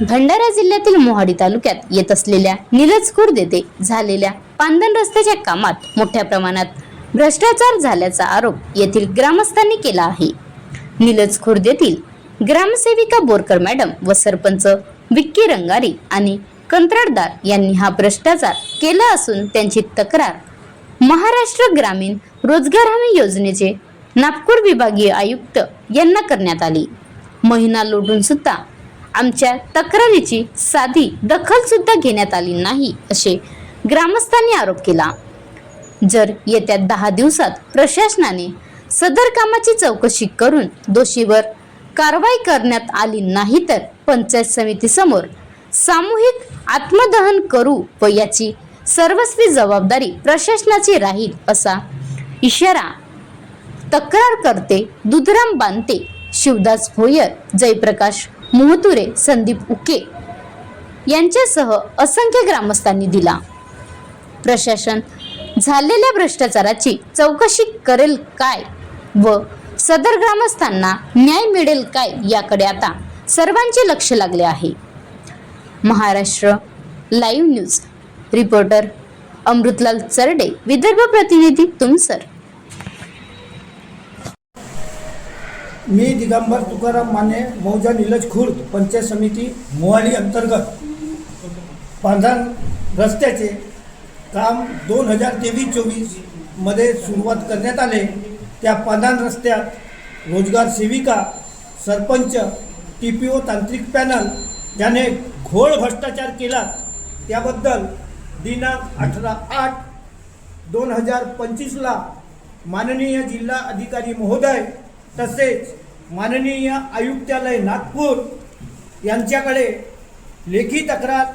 भंडारा जिल्ह्यातील मोहाडी तालुक्यात येत असलेल्या निलज खुर्द येथे झालेल्या पांदन रस्त्याच्या कामात मोठ्या प्रमाणात भ्रष्टाचार झाल्याचा आरोप येथील ग्रामस्थांनी केला आहे. निलज खुर्द येथील ग्रामसेविका बोरकर मॅडम व सरपंच विक्की रंगारी आणि कंत्राटदार यांनी हा भ्रष्टाचार केला असून त्यांची तक्रार महाराष्ट्र ग्रामीण रोजगार हमी योजनेचे नागपूर विभागीय आयुक्त यांना करण्यात आली. महिना लोटून सुद्धा आमच्या तक्रारीची साधी दखल सुद्धा घेण्यात आली नाही असे ग्रामस्थांनी आरोप केला. जर येत्या दहा दिवसात प्रशासनाने सदर कामाची चौकशी करून दोषीवर कारवाई करण्यात आली नाही तर पंचायत समितीसमोर सामूहिक आत्मदहन करू व याची सर्वस्वी जबाबदारी प्रशासनाची राहील असा इशारा तक्रार करते दुधराम बांते शिवदास भोयर जयप्रकाश मोहतुरे संदीप उके यांच्यासह असंख्य ग्रामस्थांनी दिला. प्रशासन झालेल्या भ्रष्टाचाराची चौकशी करेल काय व सदर ग्रामस्थांना न्याय मिळेल काय याकडे आता सर्वांचे लक्ष लागले आहे. Maharashtra live news reporter Amritlal Charde Vidarbha प्रतिनिधी तुमसर. मी दिगंबर तुकाराम माने मौजा निलज खुर्द पंचायत समिती मोहाली अंतर्गत पांढरण रस्त्याचे काम दोन हजार तेवीस चोवीसमध्ये सुरुवात करण्यात आले. त्या पांढरण रस्त्यात रोजगार सेविका सरपंच टी पी ओ तांत्रिक पॅनल याने घोळ भ्रष्टाचार केला त्याबद्दल दिनांक अठरा आठ दोन हजार पंचवीसला माननीय जिल्हा अधिकारी महोदय तसेच माननीय आयुक्तालय नागपूर यांच्याकडे लेखी तक्रार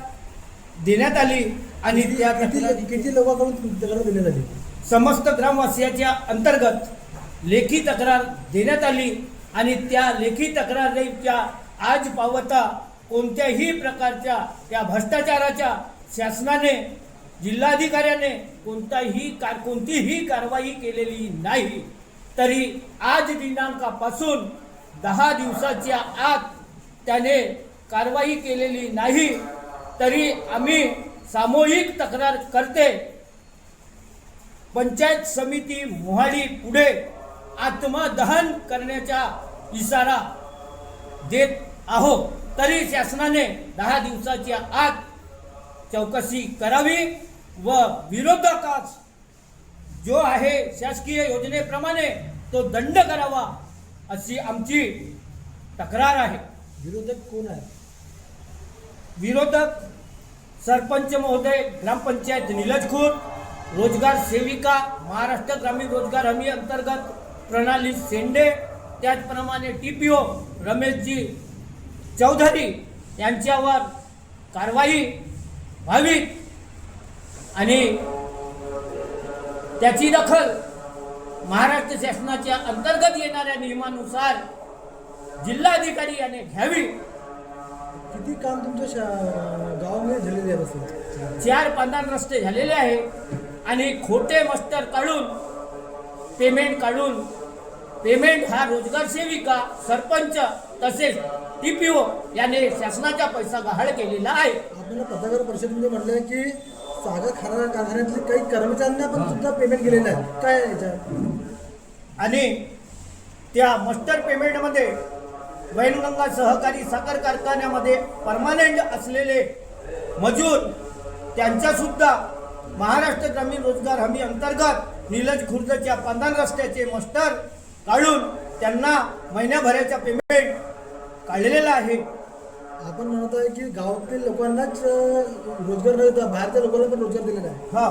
देण्यात आली आणि त्या तक्रारी किती लोकांकडून तुमच्याकडे दिली झाली समस्त ग्रामवासियाच्या अंतर्गत लेखी तक्रार देण्यात आली आणि त्या लेखी तक्रारीच्या आज पावता कोणत्याही प्रकारच्या त्या भ्रष्टाचाराच्या शासनाने जिल्हाधिकाऱ्याने कोणताही कार कोणतीही कारवाई केलेली नाही. तरी आज दिनांकापासून दहा दिवसाच्या आत त्याने कारवाई केलेली नाही तरी आम्ही सामूहिक तक्रार करते. पंचायत समिती मोहाडी पुढे आत्मदहन करण्याचा इशारा देत आहोत. तरी शासनाने दहा दिवसाच्या आत चौकशी करावी व विरोधकास जो आहे शासकीय योजनेप्रमाणे तो दंड करावा अशी आमची तक्रार आहे. विरोधक कोण आहे? विरोधक सरपंच महोदय ग्रामपंचायत निलजखूर रोजगार सेविका महाराष्ट्र ग्रामीण रोजगार हमी अंतर्गत प्रणाली शेंडे त्याचप्रमाणे टी पी ओ रमेशजी चौधरी यांच्यावर कारवाई व्हावी आणि त्याची दखल महाराष्ट्र शासनाच्या अंतर्गत येणाऱ्या नियमानुसार जिल्हाधिकारी याने घ्यावी. किती काम तुमच्या शा- गावामध्ये झालेले आहे असं? चार पांढर रस्ते झालेले आहे आणि खोटे मस्तर काढून पेमेंट काढून पेमेंट हा रोजगार सेविका सरपंच तसेच टी पी ओ याने शासनाचा पैसा गहाळ केलेला आहे. आपल्याला पत्रकार परिषदेमध्ये म्हटलं आहे की सागर खाना कारखान्यातले काही कर्मचाऱ्यांना पण सुद्धा पेमेंट गेलेलं आहे. काय याच्यात? आणि त्या मस्टर पेमेंटमध्ये वैनगंगा सहकारी साखर कारखान्यामध्ये परमानंट असलेले मजूर त्यांच्यासुद्धा महाराष्ट्र ग्रामीण रोजगार हमी अंतर्गत निलज खुर्दच्या पांधान रस्त्याचे मस्टर काढून त्यांना महिन्याभराचा पेमेंट काढलेलं आहे. आपण म्हणत आहे की गावातील लोकांनाच रोजगार न देता बाहेरच्या लोकांना पण रोजगार दिलेला आहे. हा.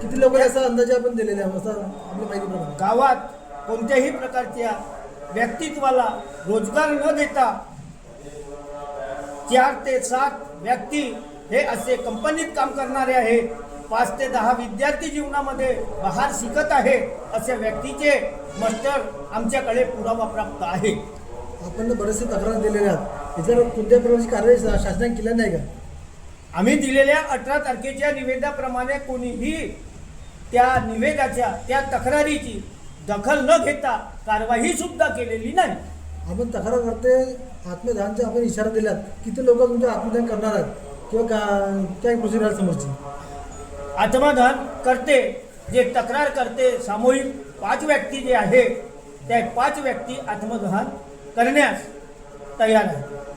किती लोक असा अंदाजे आपण दिलेले आहे? असं आपल्या माहितीप्रमाणे गावात कोणत्याही प्रकारच्या व्यक्तित्वाला रोजगार न देता चार ते सात व्यक्ती हे असे कंपनीत काम करणारे आहेत. पाच ते दहा विद्यार्थी जीवनामध्ये बाहेर शिकत आहे अशा व्यक्तीचे मास्टर आमच्याकडे पुरावा प्राप्त आहे. आपण बरेचसे तक्रार दिलेल्या आहेत. याच्यावर कोणत्या प्रकारची कारवाई शासनाने केल्या नाही का? आम्ही दिलेल्या अठरा तारखेच्या निवेदनाप्रमाणे कोणीही त्या निवेदाच्या त्या तक्रारीची दखल न घेता कारवाई सुद्धा केलेली नाही. आपण तक्रार करते आत्मदानचे आपण इशारा दिल्यात किती लोक तुमचे आत्मदान करणार आहेत? किंवा का काय प्रोसिजर आहे समोरची? आत्मदान करते जे तक्रार करते सामूहिक पाच व्यक्ती जे आहे त्या पाच व्यक्ती आत्मदहन करण्यास तयार आहे